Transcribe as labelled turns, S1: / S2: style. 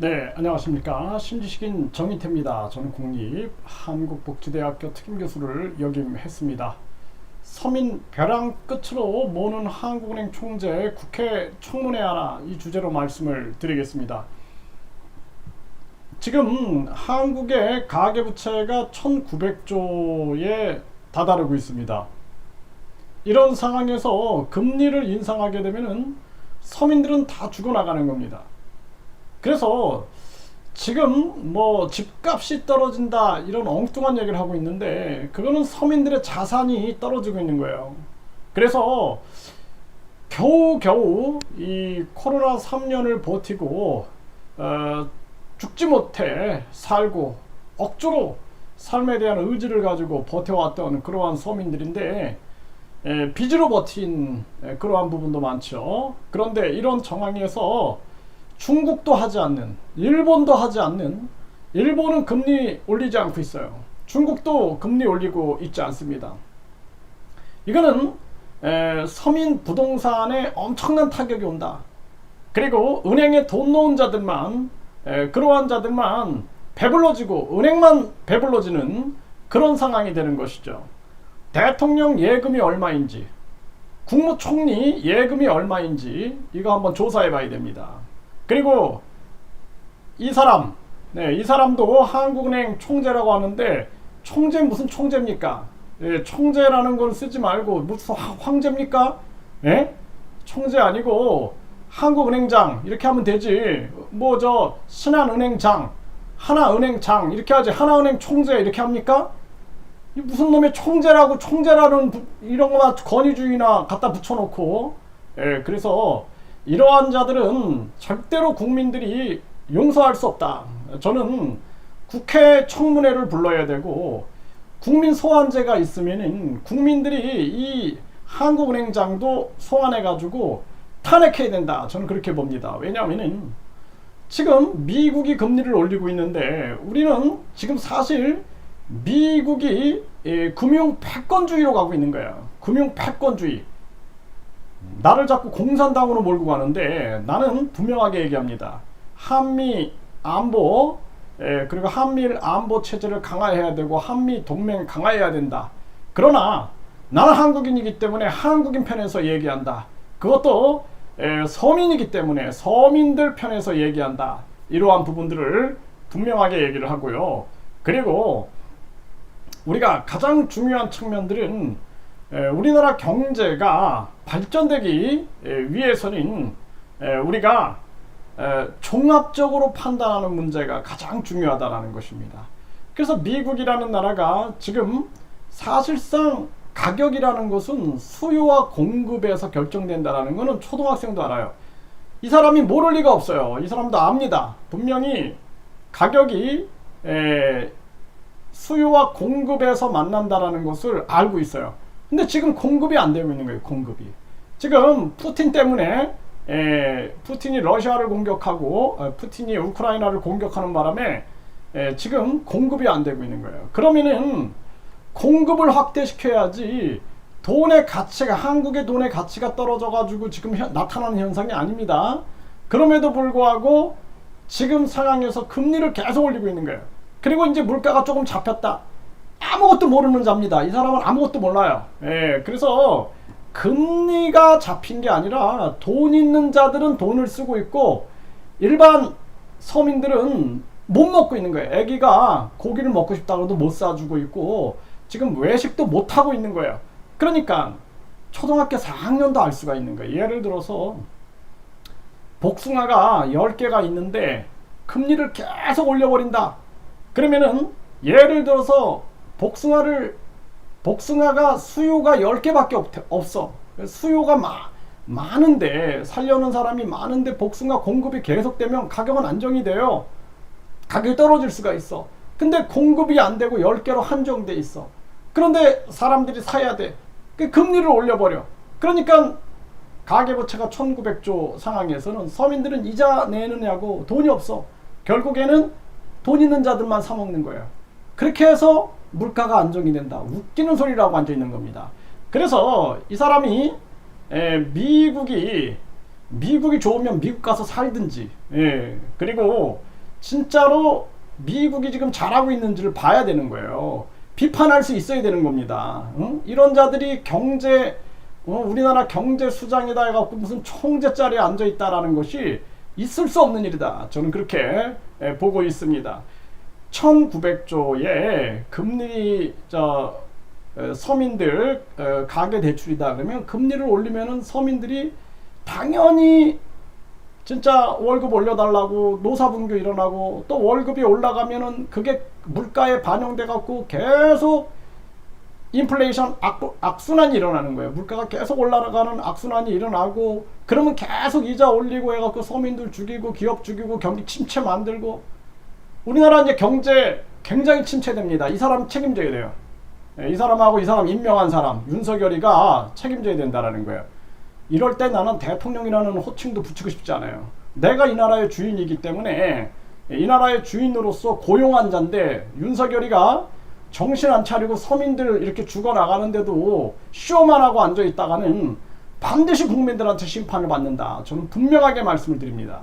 S1: 네, 안녕하십니까. 신지식인 정희태입니다. 저는 국립 한국복지대학교 특임교수를 역임했습니다. 서민 벼랑 끝으로 모는 한국은행 총재 국회 청문회 하나 이 주제로 말씀을 드리겠습니다. 지금 한국의 가계부채가 1900조에 다다르고 있습니다. 이런 상황에서 금리를 인상하게 되면은 서민들은 다 죽어나가는 겁니다. 그래서 지금 뭐 집값이 떨어진다 이런 엉뚱한 얘기를 하고 있는데 그거는 서민들의 자산이 떨어지고 있는 거예요. 그래서 겨우겨우 이 코로나 3년을 버티고 어, 죽지 못해 살고 억지로 삶에 대한 의지를 가지고 버텨왔던 그러한 서민들인데 에, 빚으로 버틴 에, 그러한 부분도 많죠. 그런데 이런 정황에서 중국도 하지 않는, 일본도 하지 않는, 일본은 금리 올리지 않고 있어요. 중국도 금리 올리고 있지 않습니다. 이거는 에, 서민 부동산에 엄청난 타격이 온다. 그리고 은행에 돈 넣은 자들만, 에, 그러한 자들만 배불러지고 은행만 배불러지는 그런 상황이 되는 것이죠. 대통령 예금이 얼마인지, 국무총리 예금이 얼마인지 이거 한번 조사해 봐야 됩니다. 그리고 이 사람, 네, 이 사람도 한국은행 총재라고 하는데 총재 무슨 총재입니까? 예, 총재라는 건 쓰지 말고 무슨 화- 황제입니까? 예? 총재 아니고 한국은행장 이렇게 하면 되지. 뭐 저 신한은행장, 하나은행장 이렇게 하지. 하나은행 총재 이렇게 합니까? 이 무슨 놈의 총재라고 총재라는 부- 이런 거나 권위주의나 갖다 붙여놓고 예, 그래서 이러한 자들은 절대로 국민들이 용서할 수 없다. 저는 국회 청문회를 불러야 되고 국민 소환제가 있으면은 국민들이 이 한국은행장도 소환해 가지고 탄핵해야 된다. 저는 그렇게 봅니다. 왜냐하면은 지금 미국이 금리를 올리고 있는데 우리는 지금 사실 미국이 예, 금융 패권주의로 가고 있는 거야. 금융 패권주의. 나를 자꾸 공산당으로 몰고 가는데 나는 분명하게 얘기합니다. 한미 안보 예, 그리고 한미일 안보 체제를 강화해야 되고 한미 동맹 강화해야 된다. 그러나 나는 한국인이기 때문에 한국인 편에서 얘기한다. 그것도 예, 서민이기 때문에 서민들 편에서 얘기한다. 이러한 부분들을 분명하게 얘기를 하고요. 그리고 우리가 가장 중요한 측면들은 에, 우리나라 경제가 발전되기 에, 위해서는 에, 우리가 에, 종합적으로 판단하는 문제가 가장 중요하다라는 것입니다. 그래서 미국이라는 나라가 지금 사실상 가격이라는 것은 수요와 공급에서 결정된다라는 것은 초등학생도 알아요. 이 사람이 모를 리가 없어요. 이 사람도 압니다. 분명히 가격이 에, 수요와 공급에서 만난다라는 것을 알고 있어요. 근데 지금 공급이 안 되고 있는 거예요. 공급이. 지금 푸틴 때문에 에, 푸틴이 러시아를 공격하고 어, 푸틴이 우크라이나를 공격하는 바람에 에, 지금 공급이 안 되고 있는 거예요. 그러면은 공급을 확대시켜야지 돈의 가치가 한국의 돈의 가치가 떨어져 가지고 지금 현- 나타나는 현상이 아닙니다. 그럼에도 불구하고 지금 상황에서 금리를 계속 올리고 있는 거예요. 그리고 이제 물가가 조금 잡혔다. 아무것도 모르는 자입니다. 이 사람은 아무것도 몰라요. 예, 그래서 금리가 잡힌 게 아니라 돈 있는 자들은 돈을 쓰고 있고 일반 서민들은 못 먹고 있는 거예요. 아기가 고기를 먹고 싶다고 해도 못 사주고 있고 지금 외식도 못 하고 있는 거예요. 그러니까 초등학교 4학년도 알 수가 있는 거예요. 예를 들어서 복숭아가 10개가 있는데 금리를 계속 올려버린다. 그러면은 예를 들어서 복숭아를 복숭아가 수요가 10개밖에 없, 없어. 수요가 마, 많은데 살려는 사람이 많은데 복숭아 공급이 계속되면 가격은 안정이 돼요. 가격이 떨어질 수가 있어. 근데 공급이 안 되고 10개로 한정돼 있어. 그런데 사람들이 사야 돼. 그 금리를 올려버려. 그러니까 가계부채가 1900조 상황에서는 서민들은 이자 내느냐고 돈이 없어. 결국에는 돈 있는 자들만 사먹는 거예요. 그렇게 해서 물가가 안정이 된다. 웃기는 소리라고 앉아 있는 겁니다. 그래서 이 사람이 에, 미국이 미국이 좋으면 미국 가서 살든지 예, 그리고 진짜로 미국이 지금 잘하고 있는지를 봐야 되는 거예요. 비판할 수 있어야 되는 겁니다. 응? 이런 자들이 경제 어, 우리나라 경제 수장이다 해갖고 무슨 총재 자리에 앉아 있다라는 것이 있을 수 없는 일이다. 저는 그렇게 예, 보고 있습니다. 1900조의 금리 저 어, 서민들 어, 가계 대출이다 그러면 금리를 올리면은 서민들이 당연히 진짜 월급 올려달라고 노사분규 일어나고 또 월급이 올라가면은 그게 물가에 반영돼 갖고 계속 인플레이션 악, 악순환이 일어나는 거예요. 물가가 계속 올라가는 악순환이 일어나고 그러면 계속 이자 올리고 해갖고 서민들 죽이고 기업 죽이고 경기 침체 만들고 우리나라 이제 경제 굉장히 침체됩니다. 이 사람 책임져야 돼요. 예, 이 사람하고 이 사람 임명한 사람 윤석열이가 책임져야 된다라는 거예요. 이럴 때 나는 대통령이라는 호칭도 붙이고 싶지 않아요. 내가 이 나라의 주인이기 때문에 이 나라의 주인으로서 고용한 자인데 윤석열이가 정신 안 차리고 서민들 이렇게 죽어 나가는데도 쇼만 하고 앉아 있다가는 반드시 국민들한테 심판을 받는다. 저는 분명하게 말씀을 드립니다.